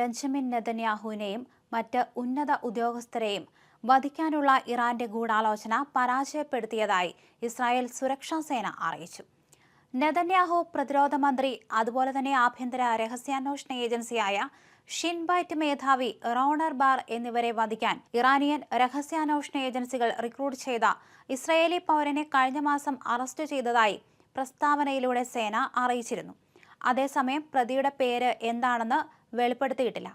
Benjamin നെതന്യാഹുവിനെയും മറ്റ് ഉന്നത ഉദ്യോഗസ്ഥരെയും വധിക്കാനുള്ള ഇറാന്റെ ഗൂഢാലോചന പരാജയപ്പെടുത്തിയതായി ഇസ്രായേൽ സുരക്ഷാ സേന അറിയിച്ചു. നെതന്യാഹു പ്രതിരോധ മന്ത്രി അതുപോലെ തന്നെ ആഭ്യന്തര രഹസ്യാന്വേഷണ ഏജൻസിയായ ഷിൻബൈറ്റ് മേധാവി റോണർ ബാർ എന്നിവരെ വധിക്കാൻ ഇറാനിയൻ രഹസ്യാന്വേഷണ ഏജൻസികൾ റിക്രൂട്ട് ചെയ്ത ഇസ്രയേലി പൗരനെ കഴിഞ്ഞ മാസം അറസ്റ്റ് ചെയ്തതായി പ്രസ്താവനയിലൂടെ സേന അറിയിച്ചിരുന്നു. അതേസമയം പ്രതിയുടെ പേര് എന്താണെന്ന് വെളിപ്പെടുത്തിയിട്ടില്ല.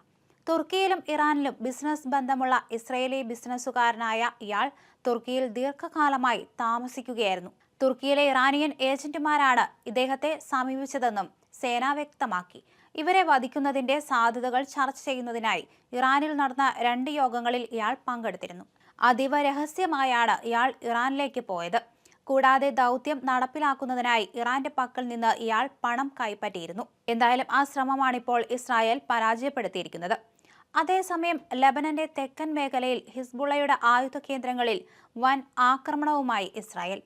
തുർക്കിയിലും ഇറാനിലും ബിസിനസ് ബന്ധമുള്ള ഇസ്രയേലി ബിസിനസ്സുകാരനായ ഇയാൾ തുർക്കിയിൽ ദീർഘകാലമായി താമസിക്കുകയായിരുന്നു. തുർക്കിയിലെ ഇറാനിയൻ ഏജന്റുമാരാണ് ഇദ്ദേഹത്തെ സമീപിച്ചതെന്നും സേന വ്യക്തമാക്കി. ഇവരെ വധിക്കുന്നതിന്റെ സാധ്യതകൾ ചർച്ച ചെയ്യുന്നതിനായി ഇറാനിൽ നടന്ന രണ്ട് യോഗങ്ങളിൽ ഇയാൾ പങ്കെടുത്തിരുന്നു. അതീവ രഹസ്യമായാണ് ഇയാൾ ഇറാനിലേക്ക് പോയത്. കൂടാതെ ദൗത്യം നടപ്പിലാക്കുന്നതിനായി ഇറാന്റെ പക്കൽ നിന്ന് ഇയാൾ പണം കൈപ്പറ്റിയിരുന്നു. എന്തായാലും ആ ശ്രമമാണിപ്പോൾ ഇസ്രായേൽ പരാജയപ്പെടുത്തിയിരിക്കുന്നത്. അതേസമയം ലബനന്റെ തെക്കൻ മേഖലയിൽ ഹിസ്ബുള്ളയുടെ ആയുധ കേന്ദ്രങ്ങളിൽ വൻ ആക്രമണവുമായി ഇസ്രായേൽ.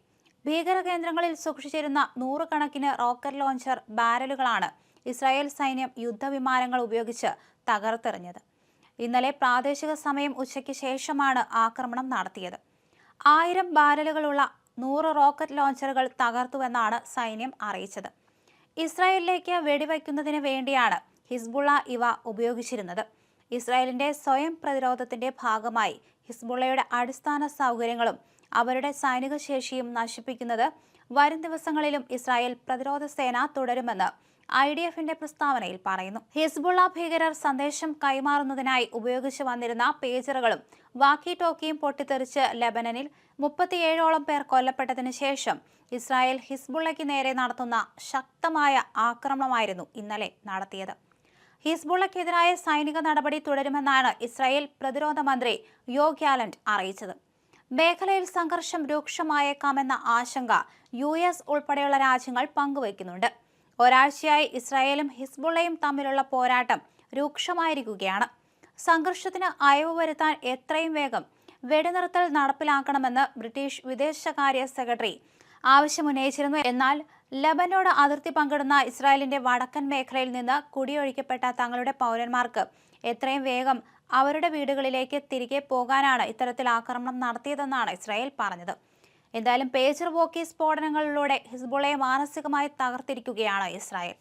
ഭീകര കേന്ദ്രങ്ങളിൽ സൂക്ഷിച്ചിരുന്ന നൂറുകണക്കിന് റോക്കറ്റ് ലോഞ്ചർ ബാരലുകളാണ് ഇസ്രായേൽ സൈന്യം യുദ്ധവിമാനങ്ങൾ ഉപയോഗിച്ച് തകർത്തെറിഞ്ഞത്. ഇന്നലെ പ്രാദേശിക സമയം ഉച്ചയ്ക്ക് ശേഷമാണ് ആക്രമണം നടത്തിയത്. ആയിരം ബാരലുകളുള്ള നൂറ് റോക്കറ്റ് ലോഞ്ചറുകൾ തകർത്തുവെന്നാണ് സൈന്യം അറിയിച്ചത്. ഇസ്രായേലിലേക്ക് വെടിവയ്ക്കുന്നതിന് വേണ്ടിയാണ് ഹിസ്ബുള്ള ഇവ ഉപയോഗിച്ചിരുന്നത്. ഇസ്രായേലിന്റെ സ്വയം പ്രതിരോധത്തിന്റെ ഭാഗമായി ഹിസ്ബുള്ളയുടെ അടിസ്ഥാന സൗകര്യങ്ങളും അവരുടെ സൈനിക ശേഷിയും നശിപ്പിക്കുന്നത് വരും ദിവസങ്ങളിലും ഇസ്രായേൽ പ്രതിരോധ സേന തുടരുമെന്ന് ഐ ഡി എഫിന്റെ പ്രസ്താവനയിൽ പറയുന്നു. ഹിസ്ബുള്ള ഭീകരർ സന്ദേശം കൈമാറുന്നതിനായി ഉപയോഗിച്ചു വന്നിരുന്ന പേജറുകളും വാക്കി ടോക്കിയും പൊട്ടിത്തെറിച്ച് ലെബനനിൽ മുപ്പത്തിയേഴോളം പേർ കൊല്ലപ്പെട്ടതിനു ശേഷം ഇസ്രായേൽ ഹിസ്ബുള്ളയ്ക്ക് നേരെ നടത്തുന്ന ശക്തമായ ആക്രമണമായിരുന്നു ഇന്നലെ നടത്തിയത്. ഹിസ്ബുള്ളയ്ക്കെതിരായ സൈനിക നടപടി തുടരുമെന്നാണ് ഇസ്രായേൽ പ്രതിരോധ മന്ത്രി യോ ഗ്യാലന്റ് അറിയിച്ചത്. മേഖലയിൽ സംഘർഷം രൂക്ഷമായേക്കാമെന്ന ആശങ്ക യു എസ് ഉൾപ്പെടെയുള്ള രാജ്യങ്ങൾ പങ്കുവയ്ക്കുന്നുണ്ട്. ഒരാഴ്ചയായി ഇസ്രായേലും ഹിസ്ബുള്ളയും തമ്മിലുള്ള പോരാട്ടം രൂക്ഷമായിരിക്കുകയാണ്. സംഘർഷത്തിന് അയവ് വരുത്താൻ എത്രയും വേഗം വെടിനിർത്തൽ നടപ്പിലാക്കണമെന്ന് ബ്രിട്ടീഷ് വിദേശകാര്യ സെക്രട്ടറി ആവശ്യമുന്നയിച്ചിരുന്നു. എന്നാൽ ലബനോട് അതിർത്തി പങ്കിടുന്ന ഇസ്രായേലിന്റെ വടക്കൻ മേഖലയിൽ നിന്ന് കുടിയൊഴിക്കപ്പെട്ട തങ്ങളുടെ പൗരന്മാർക്ക് എത്രയും വേഗം അവരുടെ വീടുകളിലേക്ക് തിരികെ പോകാനാണ് ഇത്തരത്തിൽ ആക്രമണം നടത്തിയതെന്നാണ് ഇസ്രായേൽ പറഞ്ഞത്. എന്തായാലും പേജർ വോക്കി സ്ഫോടനങ്ങളിലൂടെ ഹിസ്ബുളയെ മാനസികമായി തകർത്തിരിക്കുകയാണ് ഇസ്രായേൽ.